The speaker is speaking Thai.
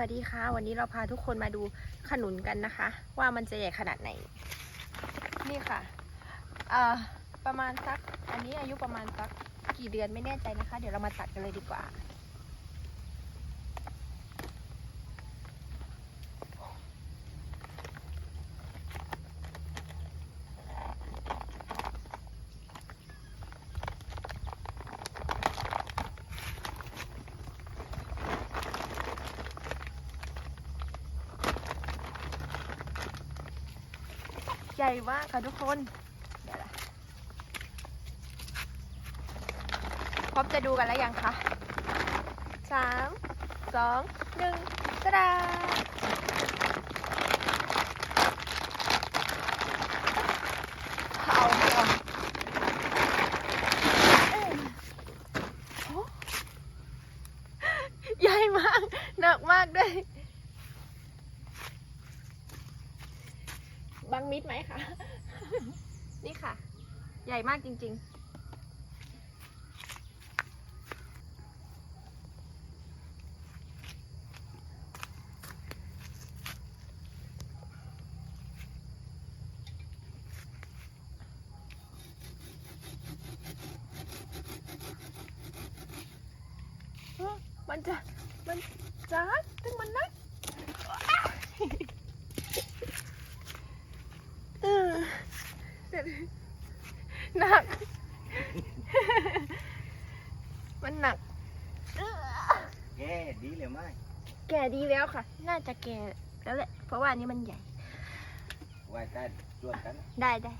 วัสดีค่ะ วันนี้เราพาทุกคนมาดูขนุนกันนะคะ ว่ามันจะใหญ่ขนาดไหน นี่ค่ะประมาณสัก อันนี้อายุประมาณสักกี่เดือนไม่แน่ใจนะคะ เดี๋ยวเรามาตัดกันเลยดีกว่า ใหญ่มากค่ะทุกคนเดี๋ยวนะพร้อมจะดูกันแล้วยังคะสามสองหนึ่งตะดาเอาเอ้ยโอ้ใหญ่มาก หนักมากด้วย บังมิดไหมคะ นี่ค่ะ ใหญ่มากจริง ๆ มันจะ มันจ้าถึงมันนัก เออ หนัก มันหนักเออแย่ดีเลยไหมแก่ดีแล้วค่ะ น่าจะแก่แล้วแหละ เพราะว่าอันนี้มันใหญ่ ไว้กันชวนกัน ได้ได้